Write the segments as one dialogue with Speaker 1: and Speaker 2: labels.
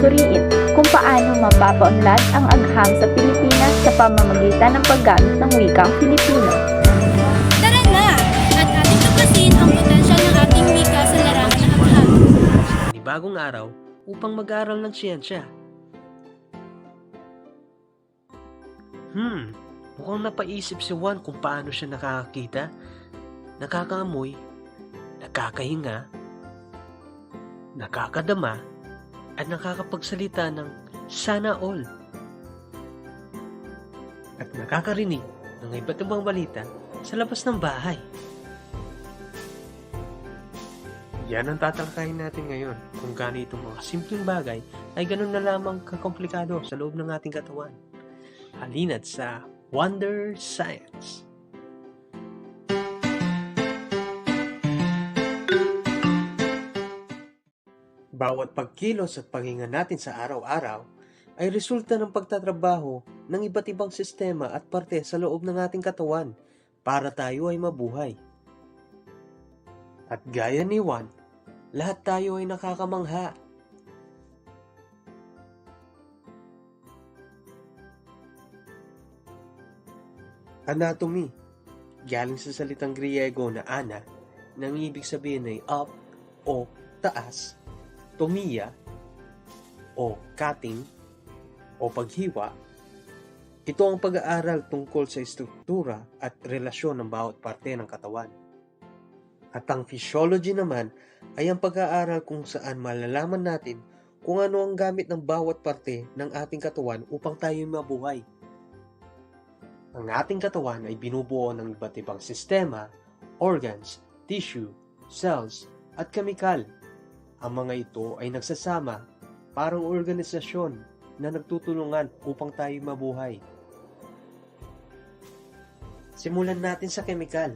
Speaker 1: sabihin kung paano mapapaunlad ang agham sa Pilipinas sa pamamagitan ng paggamit ng wikang Filipino.
Speaker 2: Tara na! At ating tuklasin ang potensyal ng ating wika sa larangan ng agham.
Speaker 3: Panibagong araw upang mag-aral ng siyensya. Hmm, mukhang napaisip si Juan kung paano siya nakakakita, nakakaamoy, nakakahinga, nakakadama, at nakakapagsalita ng sana all. At nakakarinig ng iba't ibang balita sa labas ng bahay. Yan ang tatalakayin natin ngayon kung gaano itong mga simpleng bagay ay ganun na lamang kakomplikado sa loob ng ating katawan. Halina't sa Wonder Science. Bawat pagkilos at paghinga natin sa araw-araw ay resulta ng pagtatrabaho ng iba't ibang sistema at parte sa loob ng ating katawan para tayo ay mabuhay. At gaya ni Juan, lahat tayo ay nakakamangha. Anatomy Galing sa salitang Griego na ana, nang ibig sabihin ay up o taas, tomia o cutting o paghiwa. Ito ang pag-aaral tungkol sa struktura at relasyon ng bawat parte ng katawan. At ang physiology naman ay ang pag-aaral kung saan malalaman natin kung ano ang gamit ng bawat parte ng ating katawan upang tayo mabuhay. Ang ating katawan ay binubuo ng iba't ibang sistema, organs, tissue, cells, at kemikal. Ang mga ito ay nagsasama parang organisasyon na nagtutulungan upang tayo mabuhay. Simulan natin sa kemikal.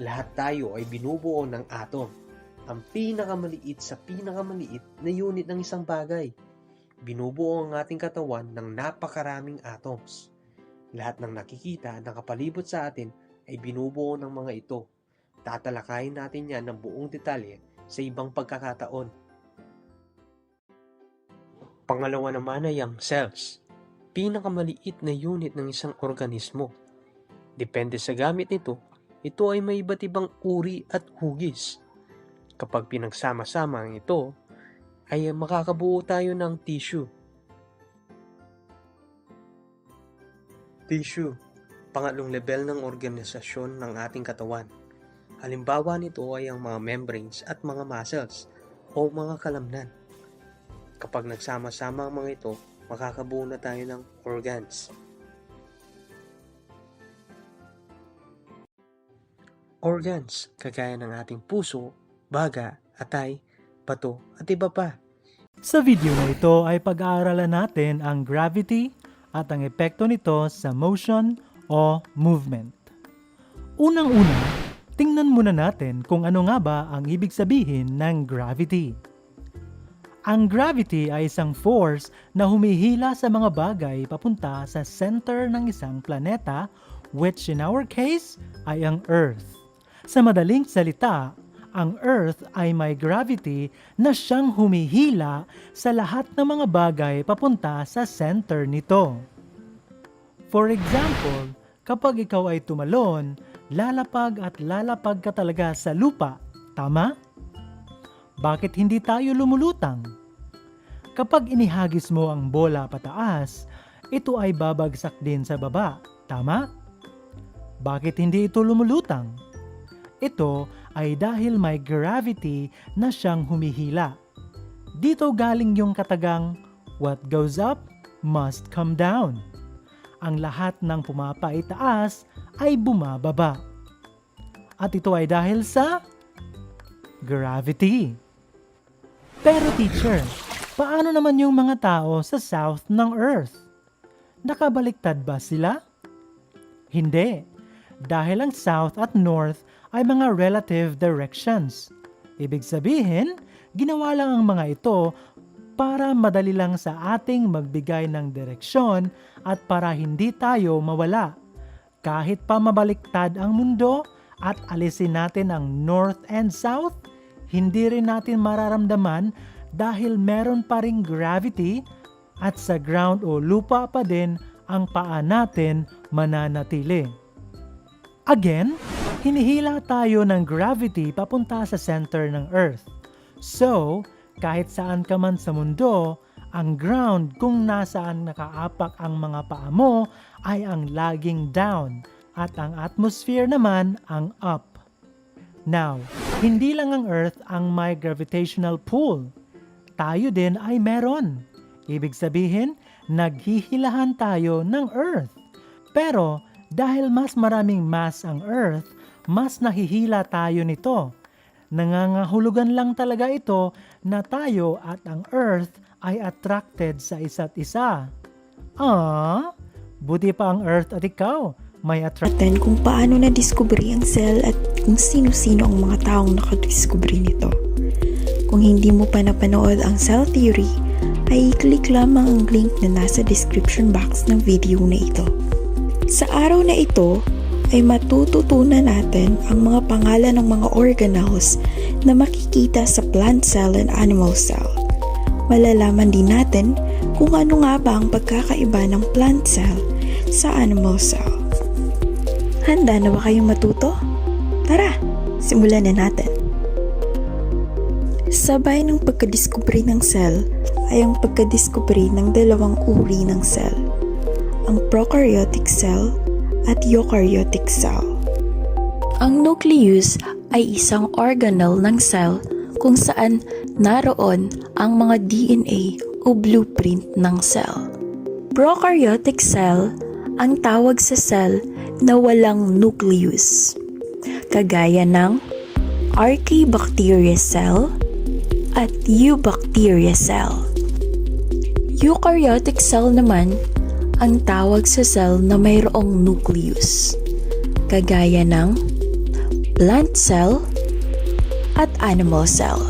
Speaker 3: Lahat tayo ay binubuo ng atom, ang pinakamaliit sa pinakamaliit na unit ng isang bagay. Binubuo ang ating katawan ng napakaraming atoms. Lahat ng nakikita at nakapalibot sa atin ay binubuo ng mga ito. Tatalakayin natin yan ng buong detalye sa ibang pagkakataon. Pangalawa naman ay ang cells, pinakamaliit na unit ng isang organismo. Depende sa gamit nito, ito ay may iba't ibang uri at hugis. Kapag pinagsama-sama ang ito, ay makakabuo tayo ng tissue. Tissue, pangalong level ng organisasyon ng ating katawan. Halimbawa nito ay ang mga membranes at mga muscles o mga kalamnan. Kapag nagsama-sama ang mga ito, makakabuo na tayo ng organs. Organs, kagaya ng ating puso, baga, atay, bato, at iba pa.
Speaker 4: Sa video na ito ay pag-aaralan natin ang gravity at ang epekto nito sa motion o movement. Unang-una, tingnan muna natin kung ano nga ba ang ibig sabihin ng gravity. Ang gravity ay isang force na humihila sa mga bagay papunta sa center ng isang planeta which in our case ay ang Earth. Sa madaling salita, ang Earth ay may gravity na siyang humihila sa lahat ng mga bagay papunta sa center nito. For example, kapag ikaw ay tumalon, lalapag at lalapag ka talaga sa lupa, tama? Bakit hindi tayo lumulutang? Kapag inihagis mo ang bola pataas, ito ay babagsak din sa baba, tama? Bakit hindi ito lumulutang? Ito ay dahil may gravity na siyang humihila. Dito galing yung katagang, what goes up must come down. Ang lahat ng pumapaitaas ay bumababa. At ito ay dahil sa gravity. Pero teacher, paano naman yung mga tao sa south ng Earth? Nakabaliktad ba sila? Hindi, dahil ang south at north ay mga relative directions. Ibig sabihin, ginawa lang ang mga ito para madali lang sa ating magbigay ng direksyon at para hindi tayo mawala. Kahit pa mabaliktad ang mundo at alisin natin ang north and south, hindi rin natin mararamdaman dahil meron pa ring gravity at sa ground o lupa pa din ang paa natin mananatili. Again, hinihila tayo ng gravity papunta sa center ng Earth. So, kahit saan ka man sa mundo, ang ground kung nasaan nakaapak ang mga paa mo ay ang laging down at ang atmosphere naman ang up. Now, hindi lang ang Earth ang may gravitational pull. Tayo din ay meron. Ibig sabihin, naghihilahan tayo ng Earth. Pero dahil mas maraming mass ang Earth, mas nahihila tayo nito. Nangangahulugan lang talaga ito na tayo at ang Earth ay attracted sa isa't isa. Ah, buti pa ang Earth at ikaw may attract
Speaker 5: natin kung paano na-discovery ang cell at kung sino-sino ang mga taong nakadiscovery nito. Kung hindi mo pa napanood ang cell theory, ay i-click lamang ang link na nasa description box ng video na ito. Sa araw na ito, ay matututunan natin ang mga pangalan ng mga organelles na makikita sa plant cell and animal cell. Malalaman din natin kung ano nga ba ang pagkakaiba ng plant cell sa animal cell. Handa na ba kayong matuto? Tara, simulan na natin. Sabay ng pagkadiskubre ng cell ay ang pagkadiskubre ng dalawang uri ng cell, ang prokaryotic cell at eukaryotic cell. Ang nucleus ay isang organelle ng cell kung saan naroon ang mga DNA o blueprint ng cell. Prokaryotic cell ang tawag sa cell na walang nucleus, kagaya ng Archaebacteria cell at Eubacteria cell. Eukaryotic cell naman ang tawag sa cell na mayroong nucleus, kagaya ng plant cell at animal cell.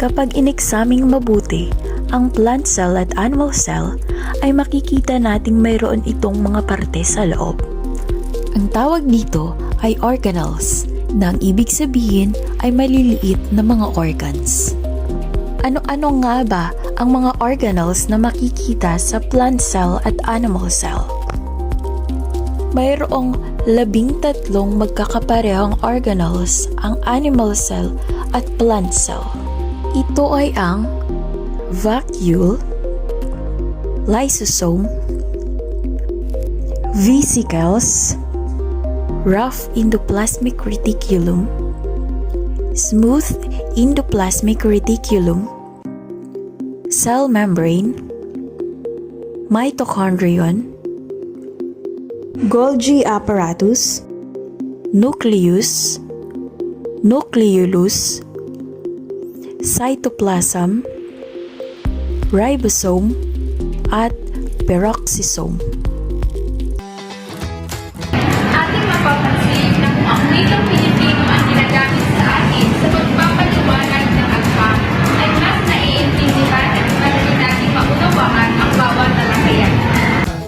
Speaker 5: Kapag ineksaming mabuti ang plant cell at animal cell, ay makikita nating mayroon itong mga parte sa loob. Ang tawag dito ay organelles, na ang ibig sabihin ay maliliit na mga organs. Ano-ano nga ba ang mga organelles na makikita sa plant cell at animal cell? Mayroong labing tatlong magkakaparehong organelles ang animal cell at plant cell. Ito ay ang vacuole, lysosome, vesicles, rough endoplasmic reticulum, smooth endoplasmic reticulum, cell membrane, mitochondrion, Golgi apparatus, nucleus, nucleolus, cytoplasm, ribosome, at peroxisome.
Speaker 6: ating mapapansin na kung ang wikang Pilipino ang ginagamit sa atin sa pagpapaliwanag ng agham, ay mas naiintindihan at madali nating maunawaan ang bawat talakayan.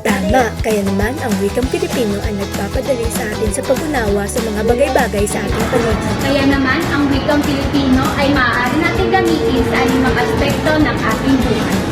Speaker 7: Tama, kaya naman ang wikang Pilipino ang nagpapadali sa atin sa pag-unawa sa mga bagay-bagay sa ating paligid.
Speaker 2: Kaya naman, ang wikang Pilipino ay maaari natin gamitin sa anumang aspekto ng ating buhay.